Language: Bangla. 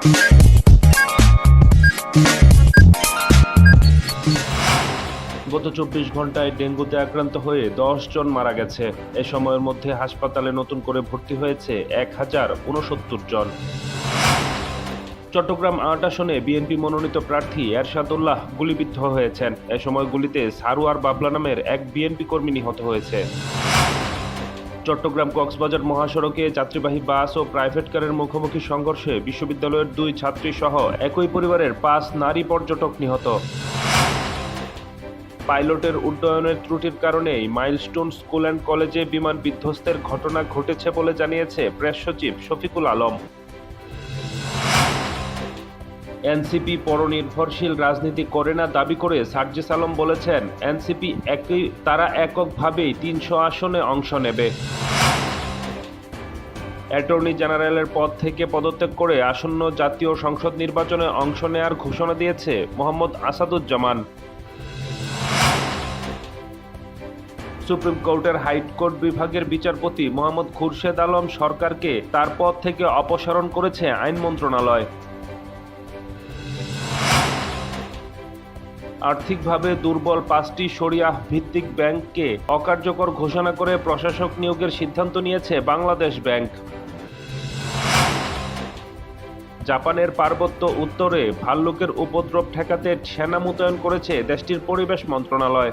গত চব্বিশ ঘন্টায় ডেঙ্গুতে আক্রান্ত হয়ে দশ জন মারা গেছে। এ সময়ের মধ্যে হাসপাতালে নতুন করে ভর্তি হয়েছে এক হাজার উনসত্তর জন। চট্টগ্রাম আট আসনে বিএনপি মনোনীত প্রার্থী এরশাদুল্লাহ গুলিবিদ্ধ হয়েছেন। এ সময় গুলিতে সারোয়ার বাবলা নামের এক বিএনপি কর্মী নিহত হয়েছে। চট্টগ্রাম কক্সবাজার মহাসড়কে যাত্রীবাহী বাস ও প্রাইভেট কারের মুখোমুখি সংঘর্ষে বিশ্ববিদ্যালয়ের দুই ছাত্রী সহ একই পরিবারের পাঁচ নারী পর্যটক নিহত। পাইলটের উড্ডয়নের ত্রুটির কারণেই মাইলস্টোন স্কুল অ্যান্ড কলেজে বিমান বিধ্বস্তের ঘটনা ঘটেছে বলে জানিয়েছে প্রেস সচিব শফিকুল আলম। এনসিপি পরনির্ভরশীল রাজনীতি করে না দাবি করে সার্জিস আলম বলেছেন, এনসিপি একই, তারা এককভাবেই তিনশো আসনে অংশ নেবে। অ্যাটর্নি জেনারেলের পদ থেকে পদত্যাগ করে আসন্ন জাতীয় সংসদ নির্বাচনে অংশ নেয়ার ঘোষণা দিয়েছে মোহাম্মদ আসাদুজ্জামান। সুপ্রিম কোর্টের হাইকোর্ট বিভাগের বিচারপতি মোহাম্মদ খুরশেদ আলম সরকারকে তার পদ থেকে অপসারণ করেছে আইন মন্ত্রণালয়। আর্থিকভাবে দুর্বল পাঁচটি শরিয়া ভিত্তিক ব্যাংককে অকার্যকর ঘোষণা করে প্রশাসক নিয়োগের সিদ্ধান্ত নিয়েছে বাংলাদেশ ব্যাংক। জাপানের পার্বত্য উত্তরে ভাল্লুকের উপদ্রব ঠেকাতে সেনা মোতায়েন করেছে দেশটির পরিবেশ মন্ত্রণালয়।